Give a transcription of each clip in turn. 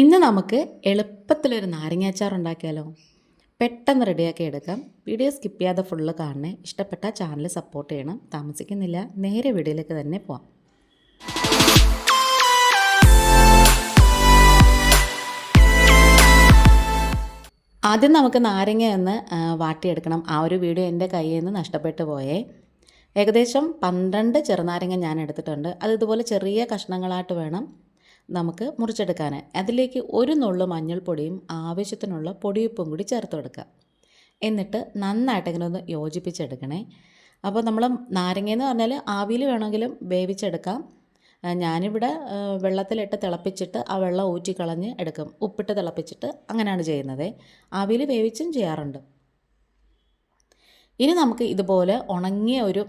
ഇന്ന് നമുക്ക് എളുപ്പത്തിലൊരു നാരങ്ങാച്ചാർ ഉണ്ടാക്കിയാലോ? പെട്ടെന്ന് റെഡിയാക്കി എടുക്കാം. വീഡിയോ സ്കിപ്പ് ചെയ്യാതെ ഫുള്ള് കാണണേ. ഇഷ്ടപ്പെട്ട ചാനൽ സപ്പോർട്ട് ചെയ്യണം. താമസിക്കുന്നില്ല. നേരെ വീഡിയോയിലേക്ക് തന്നെ പോവാം. ആദ്യം നമുക്ക് നാരങ്ങ ഒന്ന് വാട്ടിയെടുക്കണം. ആ ഒരു വീഡിയോ എന്റെ കയ്യിൽ നിന്ന് നഷ്ടപ്പെട്ടു പോയേ. ഏകദേശം പന്ത്രണ്ട് ചെറുനാരങ്ങ ഞാൻ എടുത്തിട്ടുണ്ട്. അത് ഇതുപോലെ ചെറിയ കഷ്ണങ്ങളായിട്ട് വേണം. നമുക്ക് മുറിച്ചെടുക്കാൻ അതിലേക്ക് ഒരു നുള്ളു മഞ്ഞൾപ്പൊടിയും ആവശ്യത്തിനുള്ള പൊടിയുപ്പും കൂടി ചേർത്ത് കൊടുക്കുക. എന്നിട്ട് നന്നായിട്ട് ഇങ്ങനെ ഒന്ന് യോജിപ്പിച്ചെടുക്കണേ. അപ്പോൾ നമ്മൾ നാരങ്ങയെന്ന് പറഞ്ഞാൽ ആവിയിൽ വേണമെങ്കിലും വേവിച്ചെടുക്കാം. ഞാനിവിടെ വെള്ളത്തിലിട്ട് തിളപ്പിച്ചിട്ട് ആ വെള്ളം ഊറ്റിക്കളഞ്ഞ് എടുക്കും. ഉപ്പിട്ട് തിളപ്പിച്ചിട്ട് അങ്ങനെയാണ് ചെയ്യുന്നത്. ആവിയിൽ വേവിച്ചും ചെയ്യാറുണ്ട്. ഇനി നമുക്ക് ഇതുപോലെ ഉണങ്ങിയ ഒരു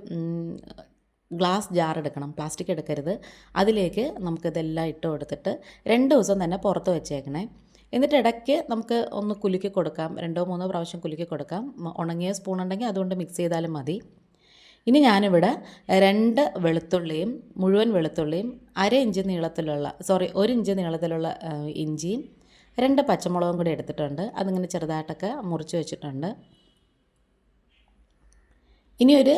ഗ്ലാസ് ജാർ എടുക്കണം പ്ലാസ്റ്റിക് എടുക്കരുത്. അതിലേക്ക് നമുക്കിതെല്ലാം ഇട്ട് കൊടുത്തിട്ട് രണ്ട് ദിവസം തന്നെ പുറത്ത് വെച്ചേക്കണേ. എന്നിട്ട് ഇടയ്ക്ക് നമുക്ക് ഒന്ന് കുലുക്കി കൊടുക്കാം രണ്ടോ മൂന്നോ പ്രാവശ്യം കുലുക്കി കൊടുക്കാം. ഉണങ്ങിയ സ്പൂൺ ഉണ്ടെങ്കിൽ അതുകൊണ്ട് മിക്സ് ചെയ്താലും മതി. ഇനി ഞാനിവിടെ രണ്ട് വെളുത്തുള്ളിയും മുഴുവൻ വെളുത്തുള്ളിയും അര ഇഞ്ച് നീളത്തിലുള്ള സോറി ഒരു ഇഞ്ച് നീളത്തിലുള്ള ഇഞ്ചിയും രണ്ട് പച്ചമുളകും കൂടി എടുത്തിട്ടുണ്ട്. അതിങ്ങനെ ചെറുതായിട്ടൊക്കെ മുറിച്ച് വെച്ചിട്ടുണ്ട്. ഇനി ഒരു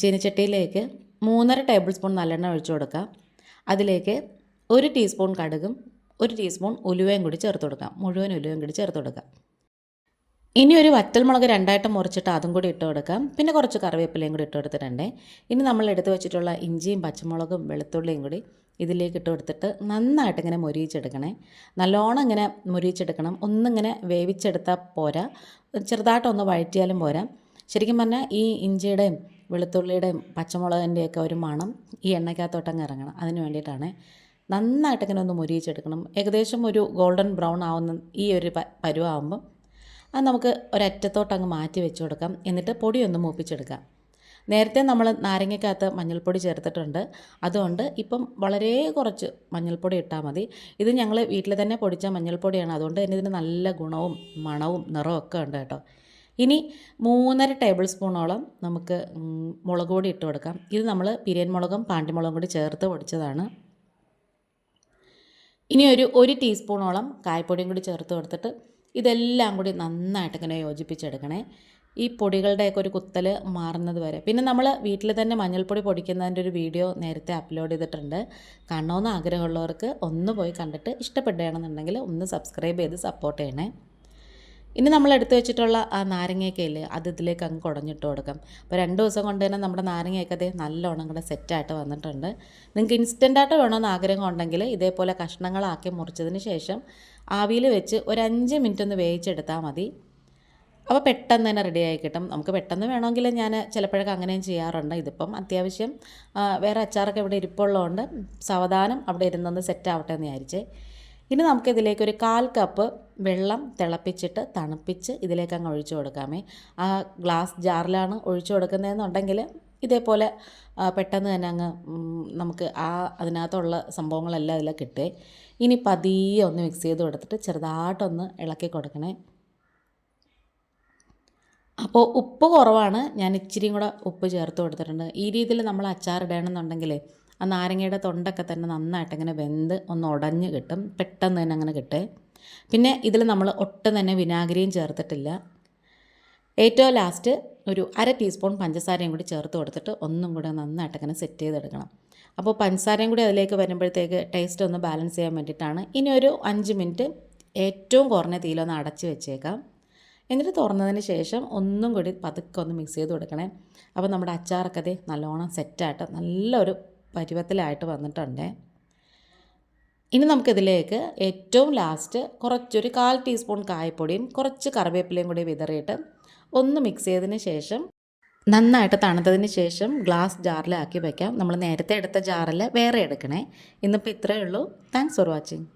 ചീനച്ചട്ടിയിലേക്ക് മൂന്നര ടേബിൾ സ്പൂൺ നല്ലെണ്ണ ഒഴിച്ചു കൊടുക്കുക. അതിലേക്ക് ഒരു ടീസ്പൂൺ കടുകും ഒരു ടീസ്പൂൺ ഉലുവയും കൂടി ചേർത്ത് കൊടുക്കാം മുഴുവൻ ഉലുവയും കൂടി ചേർത്ത് കൊടുക്കാം ഇനി ഒരു വറ്റൽമുളക് രണ്ടായിട്ട് മുറിച്ചിട്ട് അതും കൂടി ഇട്ട് കൊടുക്കാം പിന്നെ കുറച്ച് കറിവേപ്പിലയും കൂടി ഇട്ട് കൊടുത്തിട്ടുണ്ട്. ഇനി നമ്മൾ എടുത്തു വെച്ചിട്ടുള്ള ഇഞ്ചിയും പച്ചമുളകും വെളുത്തുള്ളിയും കൂടി ഇതിലേക്ക് ഇട്ട് കൊടുത്തിട്ട് നന്നായിട്ട് ഇങ്ങനെ മുരിയിച്ചെടുക്കണേ. നല്ലോണം ഇങ്ങനെ മുരിയിച്ചെടുക്കണം. ഒന്നിങ്ങനെ വേവിച്ചെടുത്താൽ പോരാ. ചെറുതായിട്ടൊന്ന് വഴറ്റിയാലും പോരാ. ശരിക്കും പറഞ്ഞാൽ ഈ ഇഞ്ചിയുടെയും വെളുത്തുള്ളിയുടെയും പച്ചമുളകിന്റെയൊക്കെ ഒരു മണം ഈ എണ്ണയ്ക്കകത്തോട്ടങ്ങ് ഇറങ്ങണം. അതിന് വേണ്ടിയിട്ടാണ് നന്നായിട്ട് ഇങ്ങനെ ഒന്ന് മുരിയിച്ചെടുക്കണം. ഏകദേശം ഒരു ഗോൾഡൻ ബ്രൗൺ ആവുന്ന ഈ ഒരു പരുവാകുമ്പം അത് നമുക്ക് ഒരറ്റത്തോട്ട് അങ്ങ് മാറ്റി വെച്ച് കൊടുക്കാം. എന്നിട്ട് പൊടിയൊന്ന് മൂപ്പിച്ചെടുക്കാം നേരത്തെ നമ്മൾ നാരങ്ങയ്ക്കകത്ത് മഞ്ഞൾപ്പൊടി ചേർത്തിട്ടുണ്ട്. അതുകൊണ്ട് ഇപ്പം വളരെ കുറച്ച് മഞ്ഞൾപ്പൊടി ഇട്ടാൽ മതി. ഇത് ഞങ്ങൾ വീട്ടിൽ തന്നെ പൊടിച്ച മഞ്ഞൾപ്പൊടിയാണ്. അതുകൊണ്ട് തന്നെ ഇതിന് നല്ല ഗുണവും മണവും നിറവും ഒക്കെ ഉണ്ട് കേട്ടോ. ഇനി മൂന്നര ടേബിൾ സ്പൂണോളം നമുക്ക് മുളക് പൊടി ഇട്ട് കൊടുക്കാം. ഇത് നമ്മൾ പിരിയൻ മുളകും പാണ്ടിമുളകും കൂടി ചേർത്ത് പൊടിച്ചതാണ്. ഇനി ഒരു ഒരു ടീസ്പൂണോളം കായപ്പൊടിയും കൂടി ചേർത്ത് കൊടുത്തിട്ട് ഇതെല്ലാം കൂടി നന്നായിട്ട് ഇങ്ങനെ യോജിപ്പിച്ചെടുക്കണേ. ഈ പൊടികളുടെയൊക്കെ ഒരു കുത്തൽ മാറുന്നത് വരെ. പിന്നെ നമ്മൾ വീട്ടിൽ തന്നെ മഞ്ഞൾപ്പൊടി പൊടിക്കുന്നതിന്റെ ഒരു വീഡിയോ നേരത്തെ അപ്ലോഡ് ചെയ്തിട്ടുണ്ട്. കാണണമെന്ന് ആഗ്രഹമുള്ളവർക്ക് ഒന്ന് പോയി കണ്ടിട്ട് ഇഷ്ടപ്പെടുകയാണെന്നുണ്ടെങ്കിൽ ഒന്ന് സബ്സ്ക്രൈബ് ചെയ്ത് സപ്പോർട്ട് ചെയ്യണേ. ഇനി നമ്മൾ എടുത്തു വെച്ചിട്ടുള്ള ആ നാരങ്ങയൊക്കെ ഇല്ലേ അത് ഇതിലേക്ക് അങ്ങ് കുടഞ്ഞിട്ട് കൊടുക്കാം. അപ്പോൾ രണ്ട് ദിവസം കൊണ്ട് തന്നെ നമ്മുടെ നാരങ്ങയൊക്കെ അതേ നല്ലോണം കൂടെ സെറ്റായിട്ട് വന്നിട്ടുണ്ട്. നിങ്ങൾക്ക് ഇൻസ്റ്റന്റായിട്ട് വേണമെന്ന് ആഗ്രഹം ഉണ്ടെങ്കിൽ ഇതേപോലെ കഷ്ണങ്ങളാക്കി മുറിച്ചതിന് ശേഷം ആവിയിൽ വെച്ച് ഒരു അഞ്ച് മിനിറ്റ് ഒന്ന് വേവിച്ചെടുത്താൽ മതി. അപ്പോൾ പെട്ടെന്ന് തന്നെ റെഡി ആയി കിട്ടും. നമുക്ക് പെട്ടെന്ന് വേണമെങ്കിൽ ഞാൻ ചിലപ്പോഴൊക്കെ അങ്ങനെയും ചെയ്യാറുണ്ട്. ഇതിപ്പം അത്യാവശ്യം വേറെ അച്ചാറൊക്കെ ഇവിടെ ഇരിപ്പുള്ളതുകൊണ്ട് സാവധാനം അവിടെ ഇരുന്നൊന്ന് സെറ്റ് ആവട്ടെ എന്ന് വിചാരിച്ചേ. ഇനി നമുക്കിതിലേക്ക് ഒരു കാൽ കപ്പ് വെള്ളം തിളപ്പിച്ചിട്ട് തണുപ്പിച്ച് ഇതിലേക്ക് അങ്ങ് ഒഴിച്ചു കൊടുക്കാമേ. ആ ഗ്ലാസ് ജാറിലാണ് ഒഴിച്ചു കൊടുക്കുന്നതെന്നുണ്ടെങ്കിൽ ഇതേപോലെ പെട്ടെന്ന് തന്നെ അങ്ങ് നമുക്ക് ആ അതിനകത്തുള്ള സംഭവങ്ങളെല്ലാം ഇതിൽ കിട്ടേ. ഇനി പതിയെ ഒന്ന് മിക്സ് ചെയ്ത് കൊടുത്തിട്ട് ചെറുതായിട്ടൊന്ന് ഇളക്കി കൊടുക്കണേ. അപ്പോൾ ഉപ്പ് കുറവാണ്. ഞാൻ ഇച്ചിരിയും കൂടെ ഉപ്പ് ചേർത്ത് കൊടുത്തിട്ടുണ്ട്. ഈ രീതിയിൽ നമ്മൾ അച്ചാർ ഇടണമെന്നുണ്ടെങ്കിൽ ആ നാരങ്ങയുടെ തൊണ്ടൊക്കെ തന്നെ നന്നായിട്ട് ഇങ്ങനെ വെന്ത് ഒന്ന് ഉടഞ്ഞ് കിട്ടും. പെട്ടെന്ന് തന്നെ അങ്ങനെ കിട്ടേ. പിന്നെ ഇതിൽ നമ്മൾ ഒട്ടും തന്നെ വിനാഗിരിയും ചേർത്തിട്ടില്ല. ഏറ്റവും ലാസ്റ്റ് ഒരു അര ടീസ്പൂൺ പഞ്ചസാരയും കൂടി ചേർത്ത് കൊടുത്തിട്ട് ഒന്നും കൂടെ നന്നായിട്ട് അങ്ങനെ സെറ്റ് ചെയ്തെടുക്കണം. അപ്പോൾ പഞ്ചസാരയും കൂടി അതിലേക്ക് വരുമ്പോഴത്തേക്ക് ടേസ്റ്റ് ഒന്ന് ബാലൻസ് ചെയ്യാൻ വേണ്ടിയിട്ടാണ്. ഇനി ഒരു അഞ്ച് മിനിറ്റ് ഏറ്റവും കുറഞ്ഞ തീയിലൊന്ന് അടച്ച് വെച്ചേക്കാം. എന്നിട്ട് തുറന്നതിന് ശേഷം ഒന്നും കൂടി പതുക്കെ ഒന്ന് മിക്സ് ചെയ്ത് കൊടുക്കണേ. അപ്പോൾ നമ്മുടെ അച്ചാറൊക്കെ ദേ നല്ലോണം സെറ്റായിട്ട് നല്ലൊരു പരുവത്തിലായിട്ട് വന്നിട്ടുണ്ട്. ഇനി നമുക്കിതിലേക്ക് ഏറ്റവും ലാസ്റ്റ് കുറച്ചൊരു കാൽ ടീസ്പൂൺ കായപ്പൊടിയും കുറച്ച് കറിവേപ്പിലയും കൂടി വിതറിയിട്ട് ഒന്ന് മിക്സ് ചെയ്തതിന് ശേഷം നന്നായിട്ട് തണുത്തതിന് ശേഷം ഗ്ലാസ് ജാറിലാക്കി വയ്ക്കാം നമ്മൾ നേരത്തെ എടുത്ത ജാറിൽ വേറെ എടുക്കണേ. ഇന്നിപ്പോൾ ഇത്രയേ ഉള്ളൂ. Thanks for watching